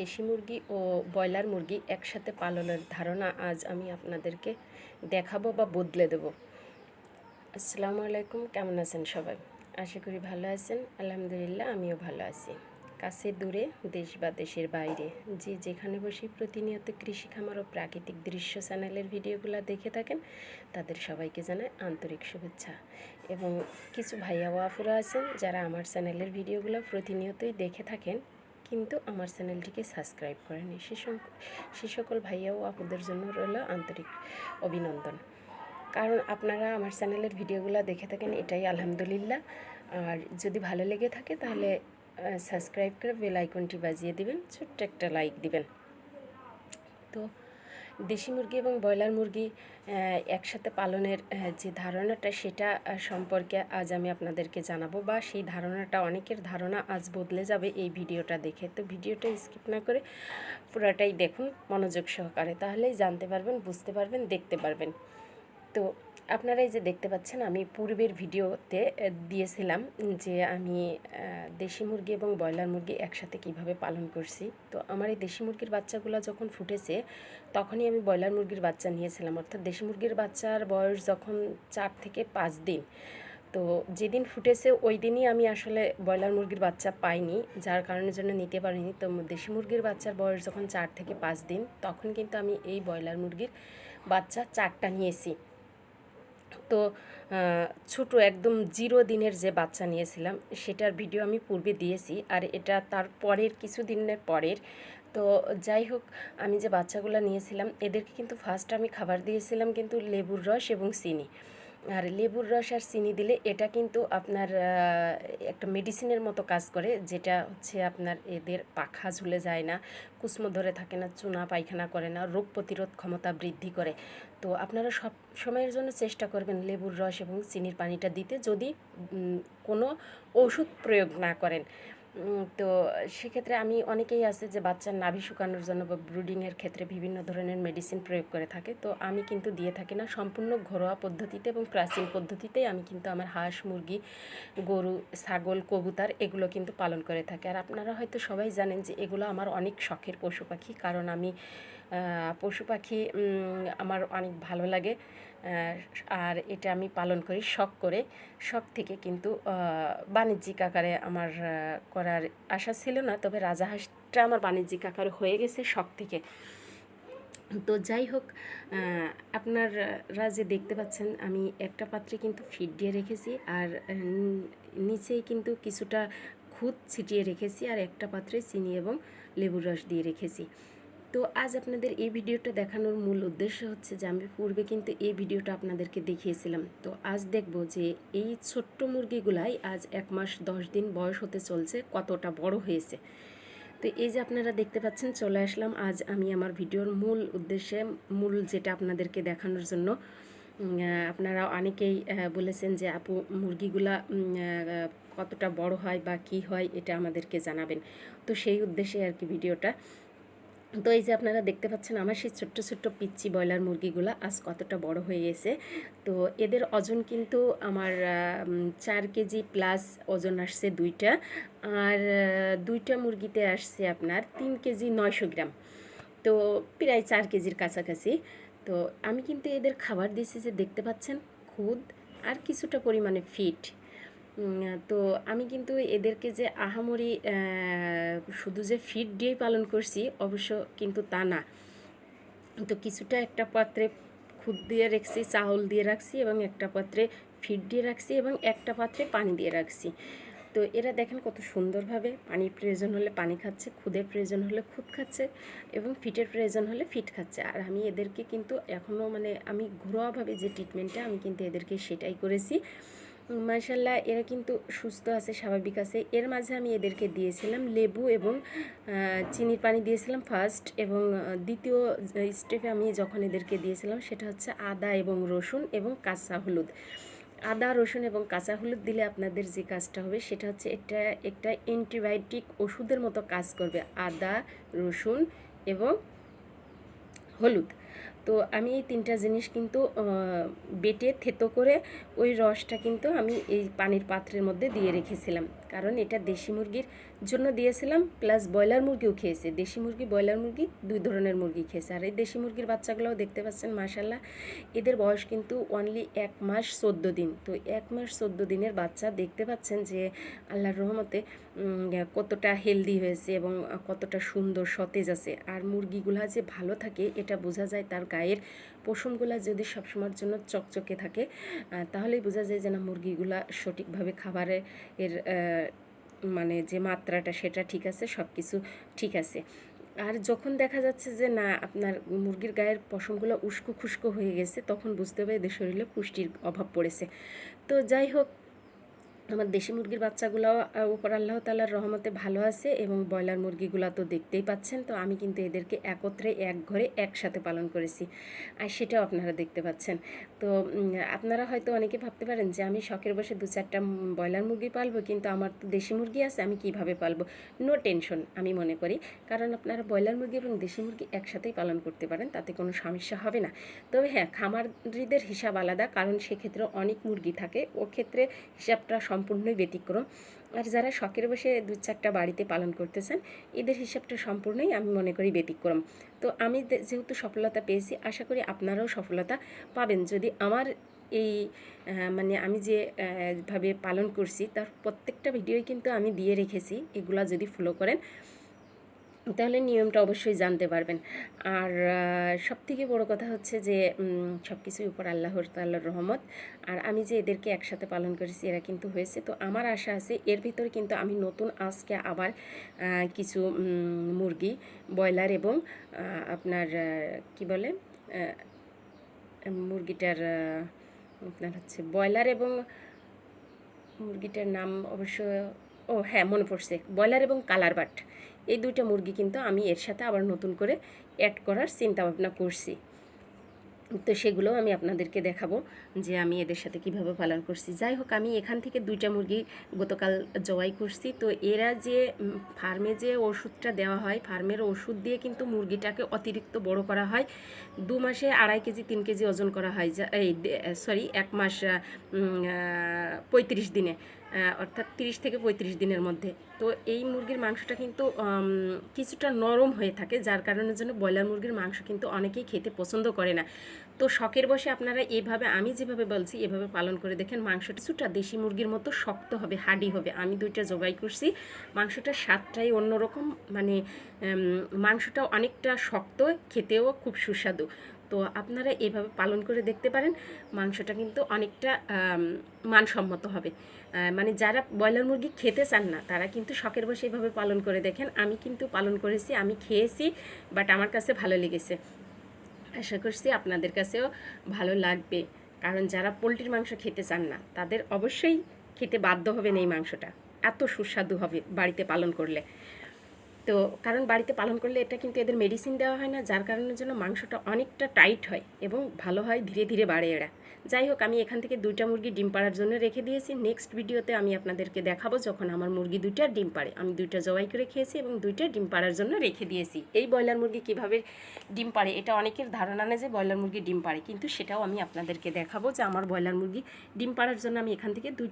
দেশি মুরগি ও ব্রয়লার মুরগি একসাথে পালনের ধারণা আজ আমি আপনাদেরকে দেখাবো বা বদলে দেব। আসসালামু আলাইকুম, কেমন আছেন সবাই? আশা করি ভালো আছেন। আলহামদুলিল্লাহ, আমিও ভালো আছি। কাছে দূরে, দেশ বা দেশের বাইরে, যে যেখানে বসে প্রতিনিয়ত কৃষি খামার ও প্রাকৃতিক দৃশ্য চ্যানেলের ভিডিওগুলো দেখে থাকেন, তাদের সবাইকে জানাই আন্তরিক শুভেচ্ছা। এবং কিছু ভাইয়া ওয়াফুরা আছেন, যারা আমার চ্যানেলের ভিডিওগুলো প্রতিনিয়তই দেখে থাকেন কিন্তু আমার চ্যানেলটিকে সাবস্ক্রাইব করেনি। সে সকল ভাইয়া ও আপুদের জন্য রইল আন্তরিক অভিনন্দন। কারণ আপনারা আমার চ্যানেলের ভিডিওগুলো দেখে থাকেন, এটাই আলহামদুলিল্লাহ। আর যদি ভালো লেগে থাকে তাহলে সাবস্ক্রাইব করে বেল আইকনটি বাজিয়ে দিবেন, ছোট্ট একটা লাইক দিবেন। তো দেশি মুরগি এবং ব্রয়লার মুরগি একসাথে পালনের যে ধারণাটা সেটা সম্পর্কে আজ আমি আপনাদেরকে জানাব বা সেই ধারণাটা, অনেকের ধারণা আজ বদলে যাবে এই ভিডিওটা দেখে। তো ভিডিওটা স্কিপ না করে পুরাটাই দেখুন মনোযোগ সহকারে। তাহলেই জানতে পারবেন, বুঝতে পারবেন, দেখতে পারবেন। তো আপনারা এই যে দেখতে পাচ্ছেন, আমি পূর্বের ভিডিওতে দিয়েছিলাম যে আমি দেশি মুরগি এবং ব্রয়লার মুরগি একসাথে কীভাবে পালন করছি। তো আমার এই দেশি মুরগির বাচ্চাগুলো যখন ফুটেছে, তখনই আমি ব্রয়লার মুরগির বাচ্চা নিয়েছিলাম। অর্থাৎ দেশি মুরগির বাচ্চার বয়স যখন চার থেকে পাঁচ দিন, তো যেদিন ফুটেছে ওই দিনই আমি আসলে ব্রয়লার মুরগির বাচ্চা পাইনি, যার কারণের জন্য নিতে পারিনি। তো দেশি মুরগির বাচ্চার বয়স যখন চার থেকে পাঁচ দিন, তখন কিন্তু আমি এই ব্রয়লার মুরগির বাচ্চা চারটা নিয়েছি। তো ছোট একদম জিরো দিনের যে বাচ্চা নিয়েছিলাম, সেটার ভিডিও আমি পূর্বে দিয়েছি আর এটা তার পরের কিছু দিনের পরের। তো যাই হোক, আমি যে বাচ্চাগুলো নিয়েছিলাম, এদেরকে কিন্তু ফার্স্ট আমি খাবার দিয়েছিলাম কিন্তু লেবুর রস এবং চিনি। আর লেবুর রস আর চিনি দিলে এটা কিন্তু আপনার একটা মেডিসিনের মতো কাজ করে, যেটা হচ্ছে আপনার এদের পাখা ঝুলে যায় না, কুসমো ধরে থাকে না, চুনা পায়খানা করে না, রোগ প্রতিরোধ ক্ষমতা বৃদ্ধি করে। তো আপনারা সব সময়ের জন্য চেষ্টা করবেন লেবুর রস এবং চিনির পানিটা দিতে, যদি কোনো ওষুধ প্রয়োগ না করেন। তো সেক্ষেত্রে আমি অনেকেই আছে যে বাচ্চার নাভি শুকানোর জন্য বা ব্রুডিংয়ের ক্ষেত্রে বিভিন্ন ধরনের মেডিসিন প্রয়োগ করে থাকে। তো আমি কিন্তু দিয়ে থাকি না। সম্পূর্ণ ঘরোয়া পদ্ধতিতে এবং প্রাচীন পদ্ধতিতেই আমি কিন্তু আমার হাঁস, মুরগি, গরু, ছাগল, কবুতর এগুলো কিন্তু পালন করে থাকি। আর আপনারা হয়তো সবাই জানেন যে এগুলো আমার অনেক শখের পশু পাখি। কারণ আমি পশু পাখি আমার অনেক ভালো লাগে। আর এটা আমি পালন করি শখ করে। শখ থেকে কিন্তু বাণিজ্যিক আকারে আমার করার আশা ছিল না, তবে রাজাহাঁসটা আমার বাণিজ্যিক আকারে হয়ে গেছে শখ থেকে। তো যাই হোক আপনারা যে দেখতে পাচ্ছেন, আমি একটা পাত্রে কিন্তু ফিড দিয়ে রেখেছি আর নিচেই কিন্তু কিছুটা খুদ ছিটিয়ে রেখেছি আর একটা পাত্রে চিনি এবং লেবুর রস দিয়ে রেখেছি। তো আজ আপনাদের এই ভিডিওটা দেখানোর মূল উদ্দেশ্য হচ্ছে যে আমি পূর্বে কিন্তু এই ভিডিওটা আপনাদেরকে দেখিয়েছিলাম। তো আজ দেখব যে এই ছোট্ট মুরগিগুলাই আজ এক মাস দশ দিন বয়স হতে চলছে, কতটা বড় হয়েছে। তো এই যে আপনারা দেখতে পাচ্ছেন, চলে আসলাম আজ আমি আমার ভিডিওর মূল উদ্দেশ্যে, মূল যেটা আপনাদেরকে দেখানোর জন্য। আপনারা অনেকেই বলেছেন যে আপু, মুরগিগুলা কতটা বড় হয় বা কি হয়, এটা আমাদেরকে জানাবেন। তো সেই উদ্দেশ্যে আর কি ভিডিওটা। তো এই যে আপনারা দেখতে পাচ্ছেন আমার সেই ছোট্ট ছোট্ট পিচ্চি ব্রয়লার মুরগিগুলো আজ কতটা বড় হয়ে গেছে। তো এদের ওজন কিন্তু আমার চার কেজি প্লাস ওজন আসছে দুইটা। আর দুইটা মুরগিতে আসছে আপনার তিন কেজি নয়শো গ্রাম। তো প্রায় চার কেজির কাছাকাছি। তো আমি কিন্তু এদের খাবার দিয়েছি যে দেখতে পাচ্ছেন, খুদ আর কিছুটা পরিমাণে ফিট। তো আমি কিন্তু এদেরকে যে আহামরি শুধু যে ফিড দিয়েই পালন করছি, অবশ্য কিন্তু তা না। তো কিছুটা একটা পাত্রে খুদ দিয়ে রাখছি, চাউল দিয়ে রাখছি এবং একটা পাত্রে ফিড দিয়ে রাখছি এবং একটা পাত্রে পানি দিয়ে রাখছি। তো এরা দেখেন কত সুন্দরভাবে পানির প্রয়োজন হলে পানি খাচ্ছে, খুদের প্রয়োজন হলে খুদ খাচ্ছে এবং ফিটের প্রয়োজন হলে ফিট খাচ্ছে। আর আমি এদেরকে কিন্তু এখনও মানে আমি ঘরোয়াভাবে যে ট্রিটমেন্টটা আমি কিন্তু এদেরকে সেটাই করেছি। মার্শাল্লাহ এরা কিন্তু সুস্থ আছে, স্বাভাবিক আছে। এর মাঝে আমি এদেরকে দিয়েছিলাম লেবু এবং চিনির পানি দিয়েছিলাম ফার্স্ট এবং দ্বিতীয় স্টেপে আমি যখন এদেরকে দিয়েছিলাম সেটা হচ্ছে আদা এবং রসুন এবং কাঁচা হলুদ। আদা, রসুন এবং কাঁচা হলুদ দিলে আপনাদের যে কাজটা হবে সেটা হচ্ছে এটা একটা অ্যান্টিবায়োটিক ওষুধের মতো কাজ করবে, আদা, রসুন এবং হলুদ। তো আমি এই তিনটা জিনিস কিন্তু বেটে থেতো করে ওই রসটা কিন্তু আমি এই পানির পাত্রের মধ্যে দিয়ে রেখেছিলাম। কারণ এটা দেশি মুরগির জন্য দিয়েছিলাম প্লাস ব্রয়লার মুরগিও খেয়েছে। দেশি মুরগি, ব্রয়লার মুরগি, দুই ধরনের মুরগি খেয়েছে। আর এই দেশি মুরগির বাচ্চাগুলোও দেখতে পাচ্ছেন মাসাল্লাহ এদের বয়স কিন্তু অনলি এক মাস চোদ্দ দিন। তো এক মাস চোদ্দ দিনের বাচ্চা দেখতে পাচ্ছেন যে আল্লাহর রহমতে কতটা হেলদি হয়েছে এবং কতটা সুন্দর সতেজ আছে। আর মুরগিগুলা যে ভালো থাকে, এটা বোঝা যায় তার গায়ের পশমগুলা যদি সবসময়ের জন্য চকচকে থাকে তাহলেই বোঝা যায় যে না, মুরগিগুলা সঠিকভাবে খাবারে এর মানে যে মাত্রাটা সেটা ঠিক আছে সব কিছু ঠিক আছে। আর যখন দেখা যাচ্ছে যে না, আপনার মুরগির গায়ের পশমগুলো উস্কো খুস্কো হয়ে গেছে, তখন বুঝতে হবে এদের শরীরে পুষ্টির অভাব পড়েছে। তো যাই হোক আমার দেশি মুরগির বাচ্চাগুলো উপর আল্লাহ তালার রহমতে ভালো আছে এবং ব্রয়লার মুরগিগুলো তো দেখতেই পাচ্ছেন। তো আমি কিন্তু এদেরকে একত্রে এক ঘরে একসাথে পালন করেছি। আর সেটাও আপনারা দেখতে পাচ্ছেন। তো আপনারা হয়তো অনেকে ভাবতে পারেন যে আমি শখের বসে দু চারটা ব্রয়লার মুরগি পালবো, কিন্তু আমার তো দেশি মুরগি আছে, আমি কীভাবে পালবো? নো টেনশন আমি মনে করি। কারণ আপনারা ব্রয়লার মুরগি এবং দেশি মুরগি একসাথেই পালন করতে পারেন, তাতে কোনো সমস্যা হবে না। তবে হ্যাঁ খামারিদের হিসাব আলাদা, কারণ সেক্ষেত্রে অনেক মুরগি থাকে। ও ক্ষেত্রে হিসাবটা সম্পূর্ণই ব্যতিক্রম। আর যারা শখের বসে দু চারটা বাড়িতে পালন করতেছেন, এদের হিসাবটা সম্পূর্ণই আমি মনে করি ব্যতিক্রম। তো আমি যেহেতু সফলতা পেয়েছি, আশা করি আপনারাও সফলতা পাবেন। যদি আমার এই মানে আমি যে ভাবে পালন করছি, তার প্রত্যেকটা ভিডিওই কিন্তু আমি দিয়ে রেখেছি। এগুলা যদি ফলো করেন তাহলে নিয়মটা অবশ্যই জানতে পারবেন। আর সব থেকে বড় কথা হচ্ছে যে সব কিছুই উপর আল্লাহর তাল্লাহর রহমত। আর আমি যে এদেরকে একসাথে পালন করেছি, এরা কিন্তু হয়েছে। তো আমার আশা আছে, এর ভিতরে কিন্তু আমি নতুন আজকে আবার কিছু মুরগি, ব্রয়লার এবং আপনার কি বলে মুরগিটার আপনার হচ্ছে ব্রয়লার এবং মুরগিটার নাম অবশ্য, ও হ্যাঁ মনে পড়ছে। ব্রয়লার এবং কালার বাট এই দুইটা মুরগি কিন্তু আমি এর সাথে আবার নতুন করে অ্যাড করার চিন্তা ভাবনা করছি। তো সেগুলো আমি আপনাদেরকে দেখাবো যে আমি এদের সাথে কীভাবে পালন করছি। যাই হোক, আমি এখান থেকে দুইটা মুরগি গতকাল জবাই করছি। তো এরা যে ফার্মে যে ওষুধটা দেওয়া হয় ফার্মের ওষুধ দিয়ে কিন্তু মুরগিটাকে অতিরিক্ত বড় করা হয়। দু মাসে আড়াই কেজি, তিন কেজি ওজন করা হয়। যা, এই সরি এক মাস পঁয়ত্রিশ দিনে। অর্থাৎ তিরিশ থেকে পঁয়ত্রিশ দিনের মধ্যে। তো এই মুরগির মাংসটা কিন্তু কিছুটা নরম হয়ে থাকে, যার কারণের জন্য ব্রয়লার মুরগির মাংস কিন্তু অনেকেই খেতে পছন্দ করে না। তো শখের বসে আপনারা এভাবে, আমি যেভাবে বলছি, এভাবে পালন করে দেখেন, মাংসটা কিছুটা দেশি মুরগির মতো শক্ত হবে হাডি হবে। আমি দুইটা জবাই করছি মাংসটার স্বাদটাই অন্যরকম মানে মাংসটা অনেকটা শক্ত, খেতেও খুব সুস্বাদু। তো আপনারা এভাবে পালন করে দেখতে পারেন, মাংসটা কিন্তু অনেকটা মানসম্মত হবে। মানে যারা ব্রয়লার মুরগি খেতে চান না, তারা কিন্তু শখের বসে এভাবে পালন করে দেখেন। আমি কিন্তু পালন করেছি, আমি খেয়েছি বাট আমার কাছে ভালো লেগেছে। আশা করছি আপনাদের কাছেও ভালো লাগবে। কারণ যারা পোলট্রির মাংস খেতে চান না, তাদের অবশ্যই খেতে বাধ্য হবেন এই মাংসটা। এত সুস্বাদু হবে বাড়িতে পালন করলে। তো কারণ বাড়িতে পালন করলে এটা কিন্তু এদের মেডিসিন দেওয়া হয় না, যার কারণের জন্য মাংসটা অনেকটা টাইট হয় এবং ভালো হয় ধীরে ধীরে বাড়ে এরা। যাই হোক, আমি এখান থেকে দুইটা মুরগি ডিম পাড়ার জন্য রেখে দিয়েছি। নেক্সট ভিডিওতে আমি আপনাদেরকে দেখাবো যখন আমার মুরগি দুইটা ডিম পাড়ে। আমি দুইটা জবাই করে খেয়েছি এবং দুইটা ডিম পাড়ার জন্য রেখে দিয়েছি। এই ব্রয়লার মুরগি কীভাবে ডিম পাড়ে, এটা অনেকের ধারণা নেই যে ব্রয়লার মুরগি ডিম পাড়ে, কিন্তু সেটাও আমি আপনাদেরকে দেখাবো যে আমার ব্রয়লার মুরগি ডিম পাড়ার জন্য আমি এখান থেকে দুই